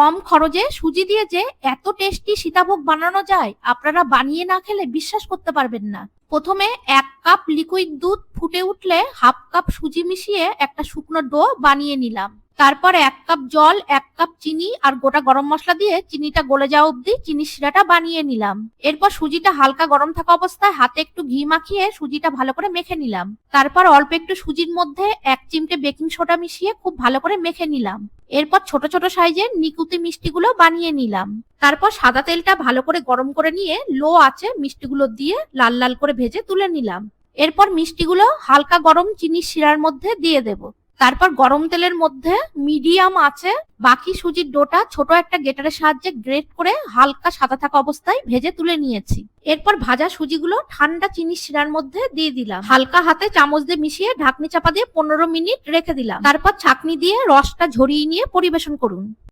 কম খরচে সুজি দিয়ে যে এত টেস্টি সীতাভোগ বানানো যায়, আপনারা বানিয়ে না খেলে বিশ্বাস করতে পারবেন না। প্রথমে এক কাপ লিকুইড দুধ ফুটে উঠলে হাফ কাপ সুজি মিশিয়ে একটা শুকনো ডো বানিয়ে নিলাম। তারপর এক কাপ জল, এক কাপ চিনি আর গোটা গরম মশলা দিয়ে চিনিটা গলে যাওয়া অব্দি চিনি শিরাটা বানিয়ে নিলাম। এরপর সুজিটা হালকা গরম থাকা অবস্থায় হাতে একটু ঘি মাখিয়ে সুজিটা ভালো করে মেখে নিলাম। তারপর অল্প একটু সুজির মধ্যে এক চিমটে বেকিং সোডা মিশিয়ে খুব ভালো করে মেখে নিলাম। এরপর ছোট ছোট সাইজের নিকুতি মিষ্টিগুলো বানিয়ে নিলাম। তারপর সাদা তেলটা ভালো করে গরম করে নিয়ে লো আছে মিষ্টিগুলো দিয়ে লাল লাল করে ভেজে তুলে নিলাম। এরপর মিষ্টিগুলো হালকা গরম চিনির শিরার মধ্যে দিয়ে দেব। তারপর গরম তেলের মধ্যে মিডিয়াম আছে, বাকি সুজির ডোটা ছোট একটা গেটারের সাহায্যে গ্রেট করে হালকা সাদা থাকা অবস্থায় ভেজে তুলে নিয়েছি। এরপর ভাজা সুজিগুলো ঠান্ডা চিনির শিরার মধ্যে দিয়ে দিলাম। হালকা হাতে চামচ দিয়ে মিশিয়ে ঢাকনি চাপা দিয়ে পনেরো মিনিট রেখে দিলাম। তারপর ছাকনি দিয়ে রসটা ঝরিয়ে নিয়ে পরিবেশন করুন।